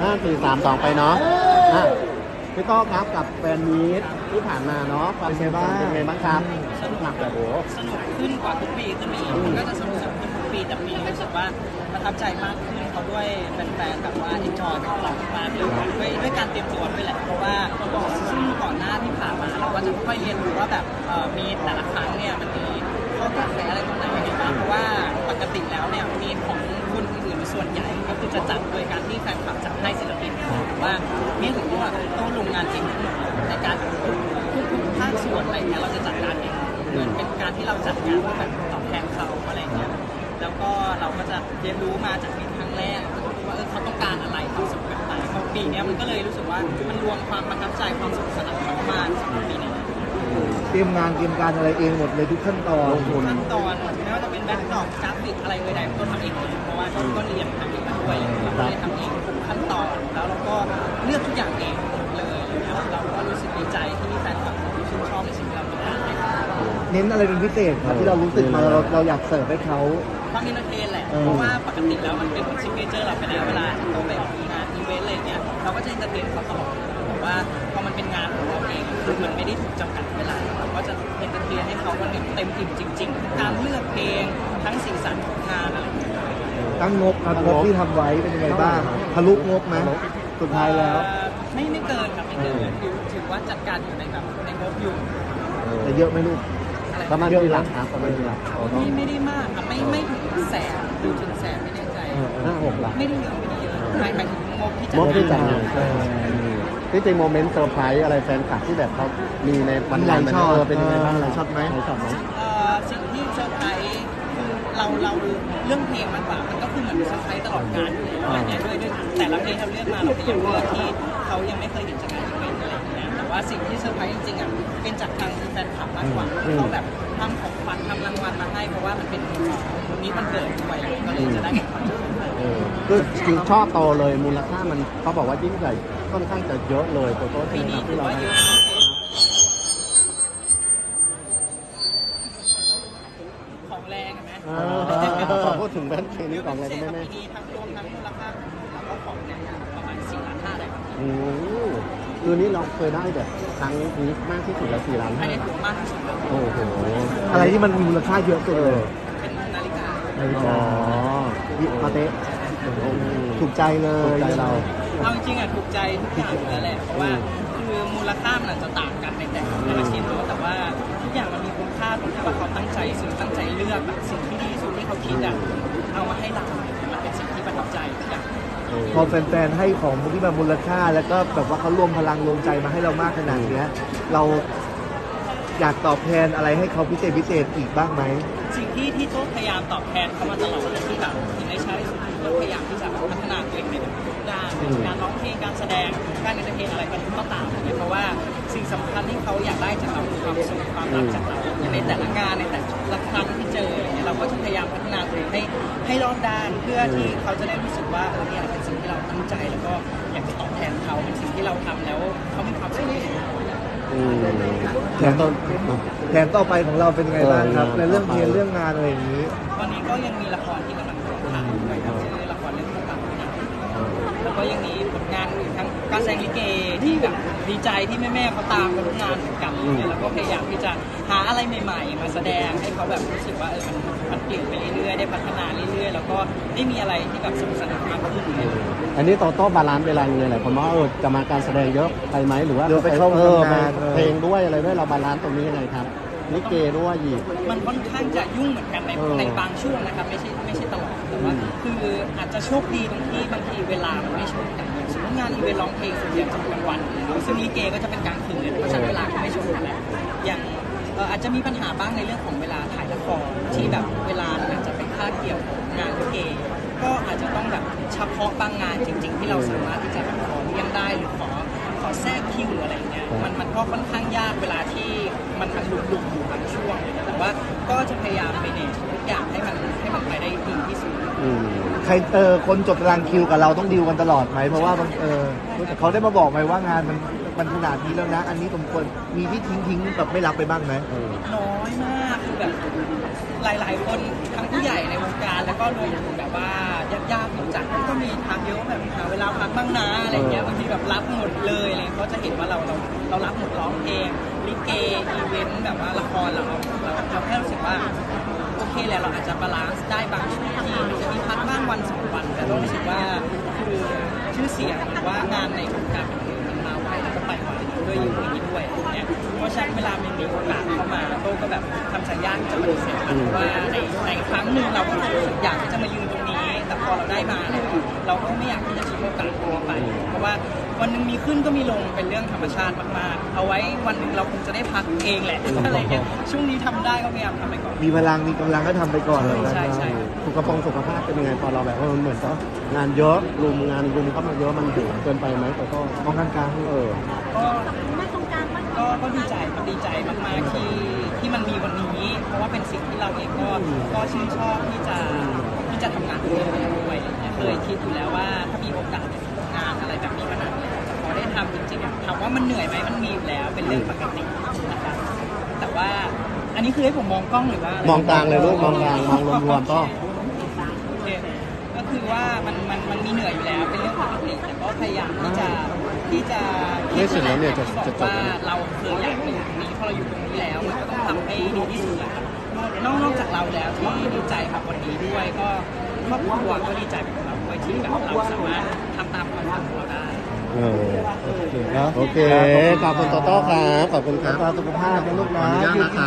ห้าสี่สามสองไปเนาะอะพี่โต้ครับกับแฟนมีตที่ผ่านมาเนาะความเป็นไงบ้างเป็นไงบ้างครับหนักแบบโอ้โหสนุกขึ้นกว่าทุกปีขึ้นมาอีกมันก็จะสนุกขึ้นทุกปีแต่ปีนี้รู้สึกว่าประทับใจมากขึ้นเพราะด้วยแฟนๆแบบว่า enjoy กับเรามากเลยด้วยด้วยการเตรียมตัวด้วยแหละเพราะว่าซึ่งก่อนหน้าที่ผ่านมาเราก็จะค่อยๆเรียนรู้ว่าแบบเอ่อมีแต่ละครั้งเนี่ยมันมีข้อแก้ไขอะไรตรงไหนยังไง เองเหมือนเป็นการที่เราจัดงานเพื่อแบบตอบแทนเขาอะไรเงี้ย แล้วก็เราก็จะเรียนรู้มาจากปีครั้งแรกว่าเออเขาต้องการอะไรเขาสุขแบบไหนพอปีเนี้ยมันก็เลยรู้สึกว่ามันรวมความประทับใจความสนุกสนานเข้ามาสำหรับปีนี้เตรียมงานเตรียมการอะไรเองหมดเลยทุกขั้นตอนขั้นตอนไม่ว่าจะเป็นแบ็คดรอปกราฟิกอะไรใดๆก็ทำเองหมดเพราะว่าก็ก็เรียนทำเองมาด้วยเลยเราก็เลยทำเองทุกขั้นตอนแล้วเราก็เลือกทุกอย่าง เน้นอะไรเป็นพิเศษครับที่เรารู้สึกมาเราเราอยากเสิร์ฟให้เขา ความอินเตอร์เทนแหละ เออ เพราะว่าปกติแล้วมันเป็นซิกเนเจอร์เราไปแล้วเวลาที่ต้องไปออกงานอีเวนต์อะไรเงี้ยเราก็จะอินเตอร์เทนเขาตลอดแต่ว่าพอมันเป็นงานของเราเองคือมันไม่ได้ถูกจำกัดเวลาเราก็จะอินเตอร์เทนให้เขามันเต็มอิ่มจริงๆการเลือกเพลงทั้งสีสันของงานอะไรเงี้ยตั้งงบครับงบที่ทำไว้เป็นยังไงบ้างทะลุงบไหมสุดท้ายแล้ว เอ่อไม่ไม่เกินครับไม่เกินถือถือว่าจัดการอยู่ในแบบในงบอยู่แต่เยอะไหมลูกอะไร ประมาณกี่หลักครับประมาณกี่หลักไม่ไม่ได้มากครับไม่ไม่ถึงแสนดูถึงแสนไม่แน่ใจห้าหกหลักไม่ได้เยอะไม่ได้เยอะหมายหมายถึงงบที่จัดงบที่จัดงานใช่ที่จริงโมเมนต์เซอร์ไพรส์อะไรแฟนคลับที่แบบเขามีในวันมีหลายนั้นช็อตเออเป็นยังไงบ้างหลายช็อตไหมหลายช็อตไหมเอ่อสิ่งที่เซอร์ไพรส์คือเราเราเรื่องเพลงมากกว่ามันก็คือเหมือนเซอร์ไพรส์ตลอดการอยู่แล้วอะไรเงี้ยด้วยด้วยแต่ละเพลงที่เราเลือกมาเราพยายามเลือกที่เขายังไม่เคยเห็นจากงานอีเวนต์อะไรอย่างเงี้ยแต่ว่าสิ่งที่เซอร์ไพรส์จริงๆอะเป็นจากทางแฟนคลับมากกว่าเขาแบบทำของขวัญทำรางวัลมาให้เพราะว่ามันเป็นวันนี้มันเกิดด้วยก็เลยจะได้ของขวัญเออคือจริงชอบโตเลยมูลค่ามันเขาบอกว่ายิ่งใหญ่ค่อนข้างจะเยอะเลยตัวโต๊ะปีที่นี้ที่ถือเราว่าเยได้อะของแรงเห็นไหมเออพอพูดถึงแบรนด์เคนี้ของอะไรก็ไม่แม่ปีนี้ทั้งรวมทั้งมูลค่าแล้วก็ของเนี่ยประมาณ4ล้านห้าได้ครับโอ้โห คือนี่เราเคยได้แบบครั้งนี้มากที่สุดแล้วสี่ล้านอันห้านี้ถือว่ามากที่สุดแล้วโอ้โหอะไรที่มันมีมูลค่าเยอะสุดเอเลอยเป็นนาฬิกา นาฬิอ๋กาอมาเตะโอ้โหถูกใจเลยถูกใจเรา เอาจริงๆอะถูกใจทุกอย่างอยู่แล้วแหละเพราะว่าคือมูลค่ามันอาจจะต่างกันในแต่ละแต่ละชิ้นเนอะแต่ว่าทุกอย่างมันมีคุณค่าตรงที่ว่าเขาตั้งใจซื้อตั้งใจเลือกแบบสิ่งที่ดีที่สุดที่เขาคิดอะเอามาให้เรามันเป็นสิ่งที่ประทับใจทุกอย่าง พอแฟนๆให้ของที่มันมูลค่า แล้วก็แบบว่าเขารวมพลังรวมใจมาให้เรามากขนาดเนี้ย เราอยากตอบแทนอะไรให้เขาพิเศษพิเศษอีกบ้างไหม สิ่งที่ที่โต๊ะพยายามตอบแทนเขามาตลอดเลยที่แบบที่ได้ใช้สุดคือโต๊ะพยายามที่จะพัฒนาตัวเองในทุกด้านไม่ว่าจะการร้องเพลงการแสดงการเอนเตอร์เทนอะไรก็ตามเนี่ยเพราะว่าสิ่งสำคัญที่เขาอยากได้จากเราคือความสุขความรักจากเราในแต่ละงานในแต่ ให้ให้รอบด้านเพื่อที่เขาจะได้รู้สึกว่าเออเนี่ยเป็นสิ่งที่เราตั้งใจแล้วก็อยากจะตอบแทนเขาเป็นสิ่งที่เราทำแล้วเขามีความสุขอืมแถมต่อแถมต่อไปของเราเป็นไงบ้างครับเออในเรื่องเพลงเรื่องงานอะไรอย่างนี้ ตอนนี้ก็ยังมีละครที่กำลังถ่ายอยู่ครับชื่อละครเรื่องพวกเราเนี่ยแล้วก็ยังมีผลงานอื่นทั้งการแสดงลิเกที่แบบดีใจที่แม่ๆเขาตามกันทุกงานเหมือนกันเนี่ยแล้วก็พยายามที่จะหาอะไรใหม่ ๆ มาแสดงให้เขาแบบรู้สึกว่าเออมันมันเปลี่ยนไปเรื่อยๆได้พัฒนาเรื่อยๆ แล้วก็ได้มีอะไรที่แบบสนุกสนานมากขึ้นเนี่ยอันนี้โตโต้บาลานซ์เวลายังไงหลายคนว่าเออจะมาการแสดงเยอะไปไหมหรือว่าเดี๋ยวไปเข้าเออทำงานไปเออ เพลงด้วยอะไรด้วยเราบาลานซ์ตรงนี้ยังไงครับลิเกด้วยอีก มันค่อนข้างจะยุ่งเหมือนกันในเออในบางช่วงนะครับไม่ใช่ไม่ใช่ตลอดแต่ว่าคืออาจจะโชคดีตรงที่บางทีเวลามันไม่ชนกันอย่างสมมติงานอีเวนต์ร้องเพลงส่วนใหญ่จะเป็นกลางวันซึ่งลิเกก็จะเป็นกลางคืนเพราะฉะนั้นเวลามันไม่ชนกันแล้วอย่างเอ่ออาจจะมีปัญหาบ้างในเรื่องของเวลาถ่ายละครที่แบบเวลา มันอาจจะไปคาดเกี่ยวกับงานลิเกก็อาจจะต้องแบบเฉพาะบางงานจริง ๆ ที่เราสามารถที่จะแบบขอเลี่ยงได้หรือขอขอแทรกคิวหรืออะไรอย่างเงี้ยมันมันก็ค่อนข้างยากเวลาที่มันมันหลุดๆอยู่บางช่วงเลยนะแต่ว่าก็จะพยายามไปเนทุกอย่างให้มันให้มันไปได้ดีที่สุด อืม ใครเออคนจดตารางคิวกับเราต้องดีลกันตลอดไหมเพราะว่าบางเออเขาได้มาบอกไหมว่างานมันมันขนาดนี้แล้วนะ อันนี้สมควรมีที่ทิ้งทิ้งๆแบบไม่รับไปบ้างไหมเออน้อยมากคือแบบหลาย ๆ คนทั้งผู้ใหญ่ในวงการแล้วก็รวมถึงแบบว่าญาติๆผู้จัดก็มีทางเยอะแบบหาเวลาพักบ้างนะอะไรเงี้ยบางทีแบบรับหมดเลยอะไรเขาจะเห็นว่าเราเราเรารับหมดร้องเพลงลิเกอีเวนต์แบบว่าละครเราเราเราแค่รู้สึกว่าโอเคแหละเราอาจจะบาลานซ์ ยากที่จะปฏิเสธมันเพราะว่าในในครั้งหนึ่งเราก็รู้สึกอยากที่จะมายืนตรงนี้ แต่พอเราได้มาเนี่ยเราก็ไม่อยากที่จะทิ้งโอกาสตรงนี้ไป เพราะว่าวันหนึ่งมีขึ้นก็มีลงเป็นเรื่องธรรมชาติมากๆ เอาไว้วันหนึ่งเราคงจะได้พักเองแหละอะไรเงี้ยช่วงนี้ทำได้ก็พยายามทำไปก่อน มีพลังมีกำลังก็ทำไปก่อนแล้วกันใช่ใช่สุขภาพสุขภาพเป็นยังไงพอเราแบบว่ามันเหมือนก็งานเยอะรุมงานรุมเข้ามาเยอะมันถึงเกินไปไหมแต่ก็มองกลางๆเออก็ก็ก็ดีใจก็ดีใจมากๆที่ที่มันมีวันนี้ เพราะว่าเป็นสิ่งที่เราเองก็ก็ชื่นชอบที่จะที่จะทำงานตรงนี้ด้วยอะไรเงี้ยเคยคิดอยู่แล้วว่าถ้ามีโอกาสได้ทำงานอะไรแบบนี้มานานแล้วจะพอได้ทำจริงๆถามว่ามันเหนื่อยไหมมันมีอยู่แล้วเป็นเรื่องปกตินะครับแต่ว่าอันนี้คือให้ผมมองกล้องหรือว่าะไร มองกลางเลยลูกมองกลางมองรวมๆก็ โอเคก็ คือว่ามันมันมันมีเหนื่อยอยู่แล้วเป็นเรื่องปกติแต่ก็พยายามที่จะที่จะไม่เสร็จแล้วเนี่ยจะที่บอกจะจบว่าแล้วเราเคยอยากอยู่ตรงนี้พอเราอยู่ตรงนี้แล้วมันก็ต้องทำให้ดีที่สุดแหละครับนอกนอกจากเราแล้วที่ดีใจกับวันนี้ด้วยก็ครอบครัวก็ดีใจไปกับเราด้วยที่แบบเราสามารถทำตามความฝันของเราได้ เออโอเคขอบคุณโตโต้ครับขอบคุณครัรักบษาสุขภาพนะลูกขอนะอนุญาตนะครับ